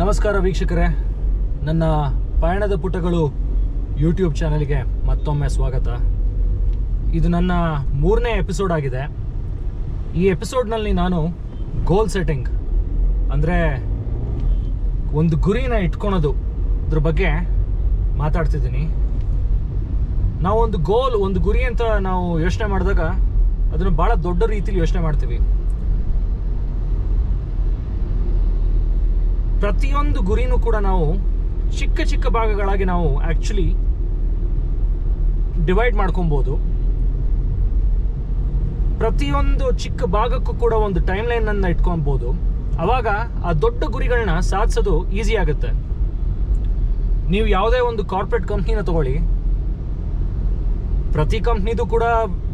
ನಮಸ್ಕಾರ ವೀಕ್ಷಕರೇ. ನನ್ನ ಪಯಣದ ಪುಟಗಳು ಯೂಟ್ಯೂಬ್ ಚಾನಲ್ಗೆ ಮತ್ತೊಮ್ಮೆ ಸ್ವಾಗತ. ಇದು ನನ್ನ ಮೂರನೇ ಎಪಿಸೋಡ್ ಆಗಿದೆ. ಈ ಎಪಿಸೋಡ್ನಲ್ಲಿ ನಾನು ಗೋಲ್ ಸೆಟ್ಟಿಂಗ್ ಅಂದರೆ ಒಂದು ಗುರಿನ ಇಟ್ಕೊಳೋದು ಇದ್ರ ಬಗ್ಗೆ ಮಾತಾಡ್ತಿದ್ದೀನಿ. ನಾವು ಒಂದು ಗೋಲ್ ಒಂದು ಗುರಿ ಅಂತ ನಾವು ಯೋಚನೆ ಮಾಡಿದಾಗ ಅದನ್ನು ಭಾಳ ದೊಡ್ಡ ರೀತಿಲಿ ಯೋಚನೆ ಮಾಡ್ತೀವಿ. ಪ್ರತಿಯೊಂದು ಗುರಿನೂ ಕೂಡ ನಾವು ಚಿಕ್ಕ ಚಿಕ್ಕ ಭಾಗಗಳಾಗಿ ನಾವು ಆ್ಯಕ್ಚುಲಿ ಡಿವೈಡ್ ಮಾಡ್ಕೊಬೋದು. ಪ್ರತಿಯೊಂದು ಚಿಕ್ಕ ಭಾಗಕ್ಕೂ ಕೂಡ ಒಂದು ಟೈಮ್ ಲೈನನ್ನು ಇಟ್ಕೊಬೋದು. ಆವಾಗ ಆ ದೊಡ್ಡ ಗುರಿಗಳನ್ನ ಸಾಧಿಸೋದು ಈಸಿ ಆಗುತ್ತೆ. ನೀವು ಯಾವುದೇ ಒಂದು ಕಾರ್ಪೊರೇಟ್ ಕಂಪ್ನಿನ ತಗೊಳ್ಳಿ. ಪ್ರತಿ ಕಂಪ್ನಿದು ಕೂಡ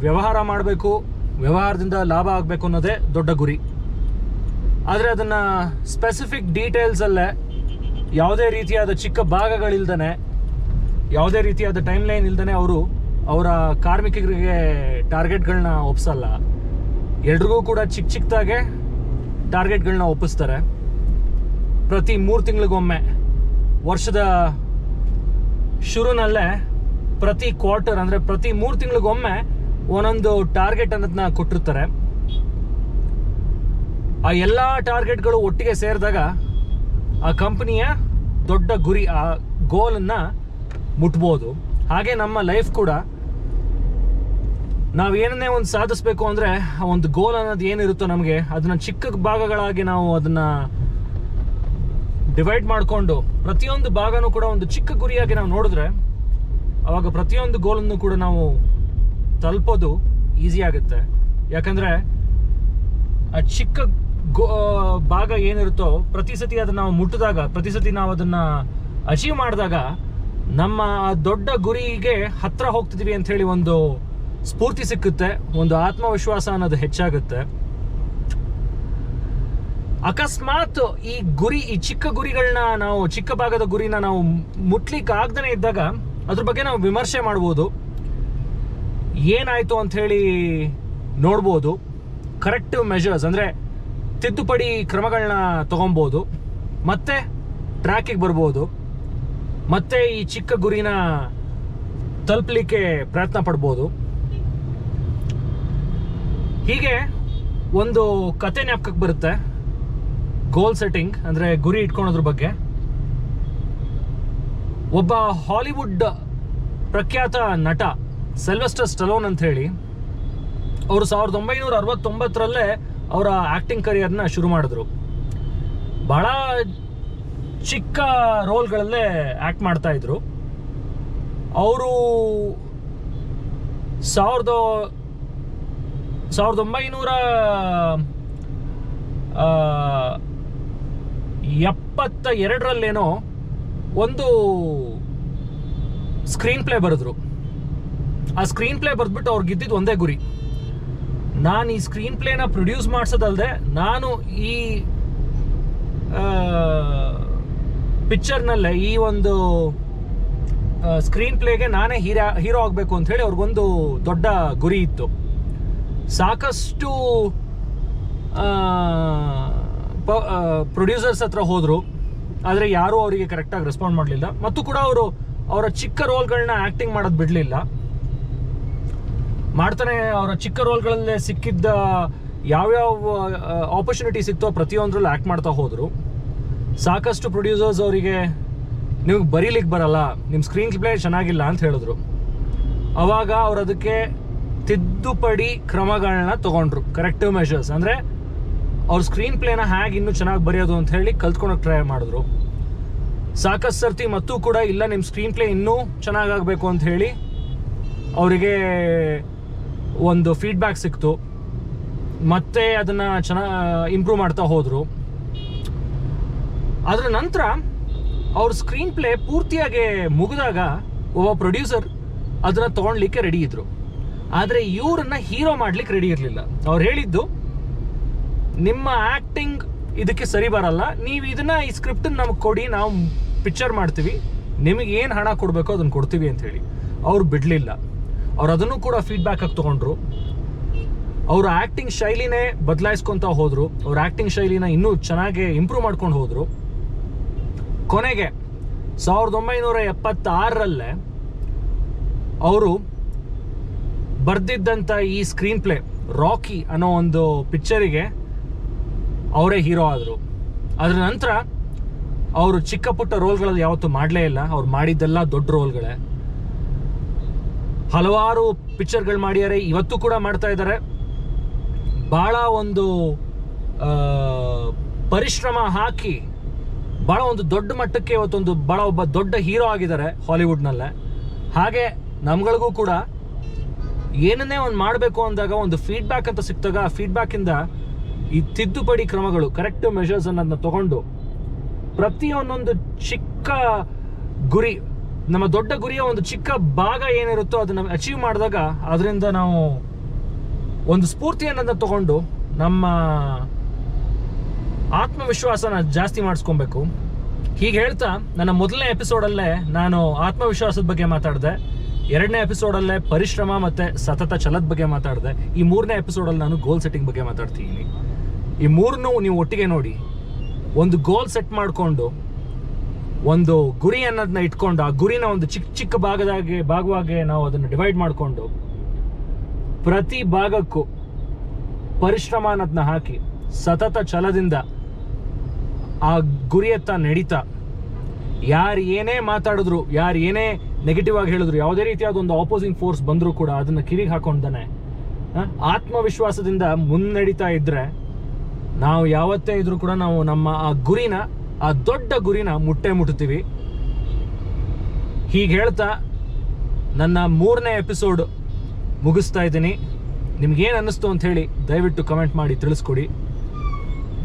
ವ್ಯವಹಾರ ಮಾಡಬೇಕು, ವ್ಯವಹಾರದಿಂದ ಲಾಭ ಆಗಬೇಕು ಅನ್ನೋದೇ ದೊಡ್ಡ ಗುರಿ. ಆದರೆ ಅದನ್ನು ಸ್ಪೆಸಿಫಿಕ್ ಡೀಟೇಲ್ಸಲ್ಲೇ ಯಾವುದೇ ರೀತಿಯಾದ ಚಿಕ್ಕ ಭಾಗಗಳಿಲ್ದೇ ಯಾವುದೇ ರೀತಿಯಾದ ಟೈಮ್ ಲೈನ್ ಇಲ್ದೇ ಅವರು ಅವರ ಕಾರ್ಮಿಕರಿಗೆ ಟಾರ್ಗೆಟ್ಗಳನ್ನ ಒಪ್ಪಿಸಲ್ಲ ಎಲ್ರಿಗೂ ಕೂಡ ಚಿಕ್ಕ ಚಿಕ್ಕದಾಗೆ ಟಾರ್ಗೆಟ್ಗಳನ್ನ ಒಪ್ಪಿಸ್ತಾರೆ. ಪ್ರತಿ ಮೂರು ತಿಂಗಳಿಗೊಮ್ಮೆ, ವರ್ಷದ ಶುರುನಲ್ಲೇ ಪ್ರತಿ ಕ್ವಾರ್ಟರ್ ಅಂದರೆ ಪ್ರತಿ ಮೂರು ತಿಂಗಳಿಗೊಮ್ಮೆ ಒಂದೊಂದು ಟಾರ್ಗೆಟ್ ಅನ್ನೋದನ್ನ ಕೊಟ್ಟಿರ್ತಾರೆ. ಆ ಎಲ್ಲ ಟಾರ್ಗೆಟ್ಗಳು ಒಟ್ಟಿಗೆ ಸೇರಿದಾಗ ಆ ಕಂಪನಿಯ ದೊಡ್ಡ ಗುರಿ, ಆ ಗೋಲನ್ನು ಮುಟ್ಬೋದು. ಹಾಗೆ ನಮ್ಮ ಲೈಫ್ ಕೂಡ ನಾವು ಏನನ್ನೇ ಒಂದು ಸಾಧಿಸ್ಬೇಕು ಅಂದರೆ ಆ ಒಂದು ಗೋಲ್ ಅನ್ನೋದು ಏನಿರುತ್ತೋ ನಮಗೆ, ಅದನ್ನ ಚಿಕ್ಕ ಭಾಗಗಳಾಗಿ ನಾವು ಅದನ್ನ ಡಿವೈಡ್ ಮಾಡಿಕೊಂಡು ಪ್ರತಿಯೊಂದು ಭಾಗನೂ ಕೂಡ ಒಂದು ಚಿಕ್ಕ ಗುರಿಯಾಗಿ ನಾವು ನೋಡಿದ್ರೆ ಆವಾಗ ಪ್ರತಿಯೊಂದು ಗೋಲನ್ನು ಕೂಡ ನಾವು ತಲುಪೋದು ಈಸಿ ಆಗುತ್ತೆ. ಯಾಕಂದರೆ ಆ ಚಿಕ್ಕ ಭಾಗ ಏನಿರುತ್ತೋ, ಪ್ರತಿ ಸತಿ ಅದನ್ನ ನಾವು ಮುಟ್ಟಿದಾಗ, ಪ್ರತಿ ಸತಿ ನಾವು ಅದನ್ನ ಅಚೀವ್ ಮಾಡಿದಾಗ, ನಮ್ಮ ದೊಡ್ಡ ಗುರಿಗೆ ಹೋಗ್ತಿದೀವಿ ಅಂತ ಹೇಳಿ ಒಂದು ಸ್ಫೂರ್ತಿ ಸಿಕ್ಕುತ್ತೆ, ಒಂದು ಆತ್ಮವಿಶ್ವಾಸ ಅನ್ನೋದು ಹೆಚ್ಚಾಗುತ್ತೆ. ಅಕಸ್ಮಾತ್ ಈ ಗುರಿ, ಈ ಚಿಕ್ಕ ಗುರಿಗಳನ್ನ ನಾವು, ಚಿಕ್ಕ ಭಾಗದ ಗುರಿನ ನಾವು ಮುಟ್ಲಿಕ್ಕೆ ಆಗ್ದೇ ಇದ್ದಾಗ, ಅದ್ರ ಬಗ್ಗೆ ನಾವು ವಿಮರ್ಶೆ ಮಾಡ್ಬೋದು. ಏನಾಯ್ತು ಅಂತ ಹೇಳಿ ನೋಡ್ಬೋದು. ಕರೆಕ್ಟಿವ್ ಮೆಷರ್ಸ್ ಅಂದರೆ ತಿದ್ದುಪಡಿ ಕ್ರಮಗಳನ್ನ ತಗೊಬೋದು, ಮತ್ತೆ ಟ್ರ್ಯಾಕಿಗೆ ಬರ್ಬೋದು, ಮತ್ತೆ ಈ ಚಿಕ್ಕ ಗುರಿನ ತಲುಪಲಿಕ್ಕೆ ಪ್ರಯತ್ನ ಪಡ್ಬೋದು. ಹೀಗೆ ಒಂದು ಕತೆ ಜ್ಞಾಪಕಕ್ಕೆ ಬರುತ್ತೆ. ಗೋಲ್ ಸೆಟ್ಟಿಂಗ್ ಅಂದರೆ ಗುರಿ ಇಟ್ಕೊಳೋದ್ರ ಬಗ್ಗೆ. ಒಬ್ಬ ಹಾಲಿವುಡ್ ಪ್ರಖ್ಯಾತ ನಟ ಸೆಲ್ವೆಸ್ಟರ್ ಸ್ಟಲೋನ್ ಅಂತ ಹೇಳಿ ಅವರು ಸಾವಿರದ ಒಂಬೈನೂರ ಅರವತ್ತೊಂಬತ್ತರಲ್ಲೇ ಅವರ ಆ್ಯಕ್ಟಿಂಗ್ ಕರಿಯರ್ನ ಶುರು ಮಾಡಿದ್ರು. ಬಹಳ ಚಿಕ್ಕ ರೋಲ್ಗಳಲ್ಲೇ ಆ್ಯಕ್ಟ್ ಮಾಡ್ತಾಯಿದ್ರು ಅವರು ಸಾವಿರದ ಸಾವಿರದ ಒಂಬೈನೂರ ಎಪ್ಪತ್ತ ಎರಡರಲ್ಲೇನೋ ಒಂದು ಸ್ಕ್ರೀನ್ ಪ್ಲೇ ಬರೆದ್ರು. ಆ ಸ್ಕ್ರೀನ್ ಪ್ಲೇ ಬರೆದ್ಬಿಟ್ಟು ಅವ್ರಿಗೆ ಇದ್ದಿದ್ದು ಒಂದೇ ಗುರಿ. ನಾನು ಈ ಸ್ಕ್ರೀನ್ ಪ್ಲೇನ ಪ್ರೊಡ್ಯೂಸ್ ಮಾಡಿಸೋದಲ್ಲದೆ ನಾನು ಈ ಪಿಕ್ಚರ್ನಲ್ಲೇ ಈ ಒಂದು ಸ್ಕ್ರೀನ್ ಪ್ಲೇಗೆ ನಾನೇ ಹೀರೋ ಹೀರೋ ಆಗಬೇಕು ಅಂತ ಹೇಳಿ ಅವ್ರಿಗೊಂದು ದೊಡ್ಡ ಗುರಿ ಇತ್ತು. ಸಾಕಷ್ಟು ಪ್ರೊಡ್ಯೂಸರ್ಸ್ ಹತ್ರ ಹೋದರು, ಆದರೆ ಯಾರೂ ಅವರಿಗೆ ಕರೆಕ್ಟಾಗಿ ರೆಸ್ಪಾಂಡ್ ಮಾಡಲಿಲ್ಲ. ಮತ್ತು ಕೂಡ ಅವರು, ಅವರ ಚಿಕ್ಕ ರೋಲ್ಗಳನ್ನ ಆ್ಯಕ್ಟಿಂಗ್ ಮಾಡೋದು ಬಿಡಲಿಲ್ಲ. ಮಾಡ್ತಾನೆ, ಅವರ ಚಿಕ್ಕ ರೋಲ್ಗಳಲ್ಲೇ ಸಿಕ್ಕಿದ್ದ ಯಾವ್ಯಾವ ಆಪರ್ಚುನಿಟಿ ಸಿಕ್ತೋ ಪ್ರತಿಯೊಂದರಲ್ಲೂ ಆ್ಯಕ್ಟ್ ಮಾಡ್ತಾ ಹೋದರು. ಸಾಕಷ್ಟು ಪ್ರೊಡ್ಯೂಸರ್ಸ್ ಅವರಿಗೆ, ನೀವು ಬರೀಲಿಕ್ಕೆ ಬರಲ್ಲ ನಿಮ್ಮ ಸ್ಕ್ರೀನ್ ಪ್ಲೇ ಚೆನ್ನಾಗಿಲ್ಲ ಅಂತ ಹೇಳಿದ್ರು. ಅವಾಗ ಅವ್ರು ಅದಕ್ಕೆ ತಿದ್ದುಪಡಿ ಕ್ರಮಗಳನ್ನ ತಗೊಂಡ್ರು ಕರೆಕ್ಟಿವ್ ಮೆಷರ್ಸ್ ಅಂದರೆ, ಅವ್ರ ಸ್ಕ್ರೀನ್ ಪ್ಲೇನ ಹೇಗೆ ಇನ್ನೂ ಚೆನ್ನಾಗಿ ಬರೆಯೋದು ಅಂತ ಹೇಳಿ ಕಲ್ತ್ಕೊಳಕ್ಕೆ ಟ್ರೈ ಮಾಡಿದ್ರು. ಸಾಕಷ್ಟು ಸರ್ತಿ ಮತ್ತೂ ಕೂಡ, ಇಲ್ಲ ನಿಮ್ಮ ಸ್ಕ್ರೀನ್ ಪ್ಲೇ ಇನ್ನೂ ಚೆನ್ನಾಗಾಗಬೇಕು ಅಂತ ಹೇಳಿ, ಅವರಿಗೆ ಒಂದು ಫೀಡ್ಬ್ಯಾಕ್ ಸಿಕ್ತು. ಮತ್ತೆ ಅದನ್ನು ಚೆನ್ನಾಗಿ ಇಂಪ್ರೂವ್ ಮಾಡ್ತಾ ಹೋದರು. ಅದರ ನಂತರ ಅವ್ರ ಸ್ಕ್ರೀನ್ ಪ್ಲೇ ಪೂರ್ತಿಯಾಗಿ ಮುಗಿದಾಗ ಒಬ್ಬ ಪ್ರೊಡ್ಯೂಸರ್ ಅದನ್ನ ತಗೊಳ್ಲಿಕ್ಕೆ ರೆಡಿ ಇದ್ರು. ಆದರೆ ಇವರನ್ನ ಹೀರೋ ಮಾಡ್ಲಿಕ್ಕೆ ರೆಡಿ ಇರಲಿಲ್ಲ. ಅವ್ರು ಹೇಳಿದ್ದು, ನಿಮ್ಮ ಆಕ್ಟಿಂಗ್ ಇದಕ್ಕೆ ಸರಿ ಬರಲ್ಲ. ನೀವು ಇದನ್ನ ಈ ಸ್ಕ್ರಿಪ್ಟ್ ನಮಗೆ ಕೊಡಿ, ನಾವು ಪಿಕ್ಚರ್ ಮಾಡ್ತೀವಿ. ನಿಮಗೆ ಏನು ಹಣ ಕೊಡಬೇಕೋ ಅದನ್ನು ಕೊಡ್ತೀವಿ ಅಂತ ಹೇಳಿ. ಅವ್ರು ಬಿಡಲಿಲ್ಲ. ಅವ್ರು ಅದನ್ನು ಕೂಡ ಫೀಡ್ಬ್ಯಾಕ್ ಆಗಿ ತೊಗೊಂಡ್ರು. ಅವ್ರ ಆ್ಯಕ್ಟಿಂಗ್ ಶೈಲಿನೇ ಬದಲಾಯಿಸ್ಕೊತಾ ಹೋದರು. ಅವ್ರ ಆ್ಯಕ್ಟಿಂಗ್ ಶೈಲಿನ ಇನ್ನೂ ಚೆನ್ನಾಗಿ ಇಂಪ್ರೂವ್ ಮಾಡ್ಕೊಂಡು ಹೋದರು. ಕೊನೆಗೆ ಸಾವಿರದ ಒಂಬೈನೂರ ಎಪ್ಪತ್ತಾರರಲ್ಲೇ ಅವರು ಬರೆದಿದ್ದಂಥ ಈ ಸ್ಕ್ರೀನ್ ಪ್ಲೇ ರಾಕಿ ಅನ್ನೋ ಒಂದು ಪಿಕ್ಚರಿಗೆ ಅವರೇ ಹೀರೋ ಆದರು. ಅದರ ನಂತರ ಅವರು ಚಿಕ್ಕ ಪುಟ್ಟ ರೋಲ್ಗಳಲ್ಲಿ ಯಾವತ್ತೂ ಮಾಡಲೇ ಇಲ್ಲ. ಅವ್ರು ಮಾಡಿದ್ದೆಲ್ಲ ದೊಡ್ಡ ರೋಲ್ಗಳೇ ಹಲವಾರು ಪಿಕ್ಚರ್ಗಳು ಮಾಡಿದ್ದಾರೆ, ಇವತ್ತು ಕೂಡ ಮಾಡ್ತಾ ಇದ್ದಾರೆ. ಭಾಳ ಒಂದು ಪರಿಶ್ರಮ ಹಾಕಿ ಭಾಳ ಒಂದು ದೊಡ್ಡ ಮಟ್ಟಕ್ಕೆ ಇವತ್ತೊಂದು ಭಾಳ ಒಬ್ಬ ದೊಡ್ಡ ಹೀರೋ ಆಗಿದ್ದಾರೆ ಹಾಲಿವುಡ್ನಲ್ಲೇ. ಹಾಗೆ ನಮ್ಗಳಿಗೂ ಕೂಡ ಏನನ್ನೇ ಒಂದು ಮಾಡಬೇಕು ಅಂದಾಗ ಒಂದು ಫೀಡ್ಬ್ಯಾಕ್ ಅಂತ ಸಿಕ್ತಾಗ ಆ ಫೀಡ್ಬ್ಯಾಕಿಂದ ಈ ತಿದ್ದುಪಡಿ ಕ್ರಮಗಳು, ಕರೆಕ್ಟ್ ಮೆಷರ್ಸ್ ಅನ್ನೋದನ್ನ ತಗೊಂಡು ಪ್ರತಿಯೊಂದೊಂದು ಚಿಕ್ಕ ಗುರಿ ನಮ್ಮ ದೊಡ್ಡ ಗುರಿಯ ಒಂದು ಚಿಕ್ಕ ಭಾಗ ಏನಿರುತ್ತೋ ಅದನ್ನ ಅಚೀವ್ ಮಾಡಿದಾಗ ಅದರಿಂದ ನಾವು ಒಂದು ಸ್ಫೂರ್ತಿಯನ್ನು ತಗೊಂಡು ನಮ್ಮ ಆತ್ಮವಿಶ್ವಾಸನ ಜಾಸ್ತಿ ಮಾಡಿಸ್ಕೊಬೇಕು. ಹೀಗೆ ಹೇಳ್ತಾ ನನ್ನ ಮೊದಲನೇ ಎಪಿಸೋಡಲ್ಲೇ ನಾನು ಆತ್ಮವಿಶ್ವಾಸದ ಬಗ್ಗೆ ಮಾತಾಡಿದೆ. ಎರಡನೇ ಎಪಿಸೋಡಲ್ಲೇ ಪರಿಶ್ರಮ ಮತ್ತು ಸತತ ಛಲದ ಬಗ್ಗೆ ಮಾತಾಡಿದೆ. ಈ ಮೂರನೇ ಎಪಿಸೋಡಲ್ಲಿ ನಾನು ಗೋಲ್ ಸೆಟ್ಟಿಂಗ್ ಬಗ್ಗೆ ಮಾತಾಡ್ತೀನಿ ಈ ಮೂರನ್ನೂ ನೀವು ಒಟ್ಟಿಗೆ ನೋಡಿ. ಒಂದು ಗೋಲ್ ಸೆಟ್ ಮಾಡಿಕೊಂಡು ಒಂದು ಗುರಿ ಅನ್ನೋದನ್ನ ಇಟ್ಕೊಂಡು, ಆ ಗುರಿನ ಒಂದು ಚಿಕ್ಕ ಚಿಕ್ಕ ಭಾಗದಾಗೆ, ಭಾಗವಾಗಿ ನಾವು ಅದನ್ನು ಡಿವೈಡ್ ಮಾಡಿಕೊಂಡು, ಪ್ರತಿ ಭಾಗಕ್ಕೂ ಪರಿಶ್ರಮ ಅನ್ನೋದನ್ನ ಹಾಕಿ, ಸತತ ಛಲದಿಂದ ಆ ಗುರಿಯತ್ತ ನಡೀತಾ, ಯಾರು ಏನೇ ಮಾತಾಡಿದ್ರು, ಯಾರು ಏನೇ ನೆಗೆಟಿವ್ ಆಗಿ ಹೇಳಿದ್ರು, ಯಾವುದೇ ರೀತಿಯಾದ ಒಂದು ಆಪೋಸಿಂಗ್ ಫೋರ್ಸ್ ಬಂದರೂ ಕೂಡ ಅದನ್ನು ಕಿರಿಗೆ ಹಾಕೊಂಡಾನೆ ಆತ್ಮವಿಶ್ವಾಸದಿಂದ ಮುನ್ನಡೀತಾ ಇದ್ರೆ, ನಾವು ಯಾವತ್ತೇ ಇದ್ರೂ ಕೂಡ ನಾವು ನಮ್ಮ ಆ ಗುರಿನ ಆ ದೊಡ್ಡ ಗುರಿನ ಮುಟ್ಟೆ ಮುಟ್ತೀವಿ ಹೀಗೆ ಹೇಳ್ತಾ ನನ್ನ ಮೂರನೇ ಎಪಿಸೋಡ್ ಮುಗಿಸ್ತಾ ಇದ್ದೀನಿ. ನಿಮ್ಗೇನು ಅನ್ನಿಸ್ತು ಅಂತ ಹೇಳಿ ದಯವಿಟ್ಟು ಕಮೆಂಟ್ ಮಾಡಿ ತಿಳಿಸ್ಕೊಡಿ.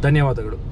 ಧನ್ಯವಾದಗಳು.